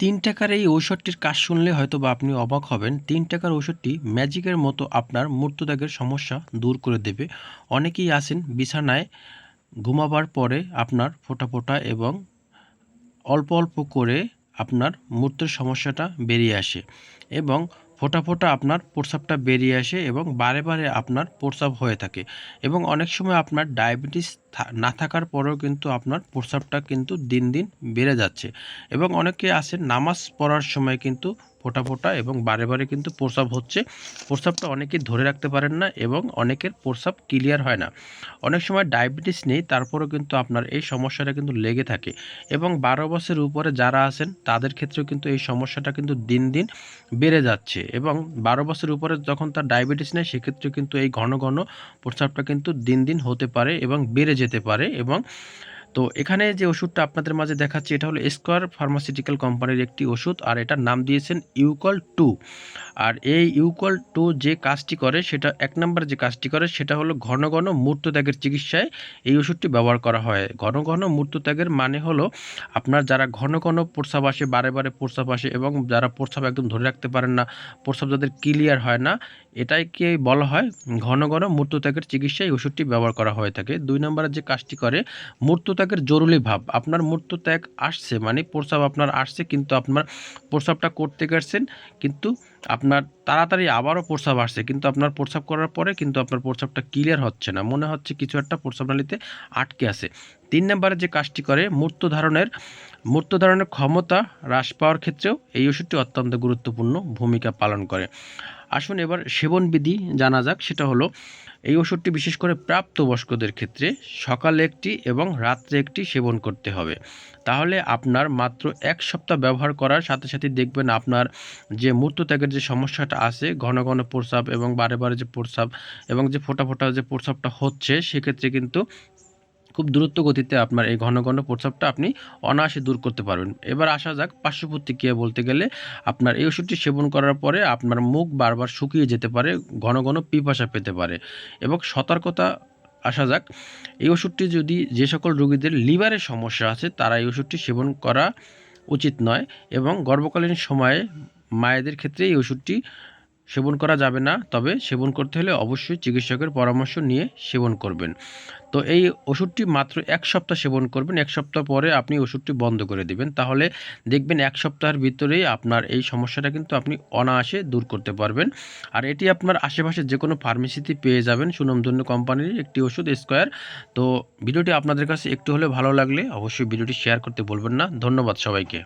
তিন টাকার এই ঔষধটির কাজ শুনলে হয়তো বা আপনি অবাক হবেন। তিন টাকার ঔষধটি ম্যাজিকের মতো আপনার মূর্তদাগের সমস্যা দূর করে দেবে। অনেকেই আসেন বিছানায় ঘুমাবার পরে আপনার ফোটা ফোটা এবং অল্প অল্প করে আপনার মূর্তের সমস্যাটা বেরিয়ে আসে এবং ফোঁটা ফোটা আপনার প্রস্রাবটা বেরিয়ে আসে এবং বারে বারে আপনার প্রস্রাব হয়ে থাকে এবং অনেক সময় আপনার ডায়াবেটিস না থাকার পরেও কিন্তু আপনার প্রস্রাবটা কিন্তু দিন দিন বেড়ে যাচ্ছে এবং অনেকে আসে নামাজ পড়ার সময় কিন্তু ফোঁটা ফোঁটা এবং বারে বারে কিন্তু প্রস্রাব হচ্ছে। প্রস্রাবটা অনেকে ধরে রাখতে পারেন না এবং অনেকের প্রস্রাব ক্লিয়ার হয় না। অনেক সময় ডায়াবেটিস নেই, তারপরেও কিন্তু আপনার এই সমস্যাটা কিন্তু লেগে থাকে এবং বারো বছরের উপরে যারা আছেন, তাদের ক্ষেত্রেও কিন্তু এই সমস্যাটা কিন্তু দিন দিন বেড়ে যাচ্ছে এবং বারো বছরের উপরে যখন তার ডায়াবেটিস নেই সেক্ষেত্রে কিন্তু এই ঘন ঘন প্রস্রাবটা কিন্তু দিন দিন হতে পারে এবং বেড়ে যেতে পারে এবং তো এখানে যে ওষুধটা আপনাদের মাঝে দেখাচ্ছি, এটা হলো স্কোয়ার ফার্মাসিউটিক্যাল কোম্পানির একটি ওষুধ, আর এটার নাম দিয়েছেন ইউকল টু আর এই ইউকল টু যে কাজটি করে, সেটা এক নম্বর যে কাজটি করে, সেটা হলো ঘন ঘন মূর্তত্যাগের চিকিৎসায় এই ওষুধটি ব্যবহার করা হয়। ঘন ঘন মূর্তত্যাগের মানে হলো আপনার যারা ঘন ঘন প্রস্রাব আসে, বারে বারে প্রস্রাব আসে এবং যারা প্রস্রাব একদম ধরে রাখতে পারেন না, প্রস্রাব যাদের ক্লিয়ার হয় না এটাইকে বলা হয়? ঘন ঘন মূর্তত্যাগের চিকিৎসায় এই ওষুধটি ব্যবহার করা হয়ে থাকে। দুই নম্বরে যে কাজটি করে মূর্তত্যাগের জরুরি ভাব। আপনার মূর্তত্যাগ আসছে মানে প্রস্রাব আপনার আসছে, কিন্তু আপনার প্রস্রাবটা করতে গেছেন, কিন্তু আপনার তাড়াতাড়ি আবারও প্রস্রাব আসছে। কিন্তু আপনার প্রস্রাব করার পরে কিন্তু আপনার প্রস্রাবটা ক্লিয়ার হচ্ছে না। মনে হচ্ছে কিছু একটা প্রস্রাব নালীতে আটকে আছে। তিন নম্বরে যে কাজটি করে মূর্ত ধারণের মূর্ত ধারণের ক্ষমতা হ্রাস পাওয়ার ক্ষেত্রেও এই ওষুধটি অত্যন্ত গুরুত্বপূর্ণ ভূমিকা পালন করে। আসুন এবার সেবনবিধি জানা যাক, সেটা হলো এই ওষুধটি বিশেষ করে প্রাপ্তবয়স্কদের ক্ষেত্রে সকালে একটি এবং রাত্রে একটি সেবন করতে হবে। তাহলে আপনার মাত্র এক সপ্তাহ ব্যবহার করার সাথে সাথে দেখবেন আপনার যে মূর্তত্যাগের যে সমস্যাটা আছে, ঘন ঘন প্রস্রাব এবং বারে বারে যে প্রস্রাব এবং যে ফোঁটা ফোঁটা যে প্রস্রাবটা হচ্ছে, সেক্ষেত্রে কিন্তু খুব দ্রুত গতিতে আপনার এই ঘন ঘন প্রস্রাবটা আপনি অনায়াসে দূর করতে পারবেন। এবার আসা যাক পার্শ্ব প্রতিক্রিয়া বলতে গেলে আপনার এই ওষুধটি সেবন করার পরে আপনার মুখ বারবার শুকিয়ে যেতে পারে, ঘন ঘন পিপাসা পেতে পারে এবং সতর্কতা আসা যাক, এই ওষুধটি যদি যে সকল রোগীদের লিভারের সমস্যা আছে তারা এই ওষুধটি সেবন করা উচিত নয় এবং গর্ভকালীন সময়ে মায়েদের ক্ষেত্রে এই ওষুধটি সেবন করা যাবে না, তবে সেবন করতে হলে অবশ্যই চিকিৎসকের পরামর্শ নিয়ে সেবন করবেন। তো এই ওষুধটি মাত্র এক সপ্তাহ সেবন করবেন, এক সপ্তাহ পরে আপনি ওষুধটি বন্ধ করে দিবেন। তাহলে দেখবেন এক সপ্তাহের ভিতরেই আপনার এই সমস্যাটা কিন্তু আপনি অনায়াসে দূর করতে পারবেন। আর এটি আপনার আশেপাশে যে কোনো ফার্মেসিতে পেয়ে যাবেন, সুনামধন্য কোম্পানির একটি ওষুধ স্কোয়ার। তো ভিডিওটি আপনাদের কাছে একটু হলে ভালো লাগলে অবশ্যই ভিডিওটি শেয়ার করতে বলবেন না। ধন্যবাদ সবাইকে।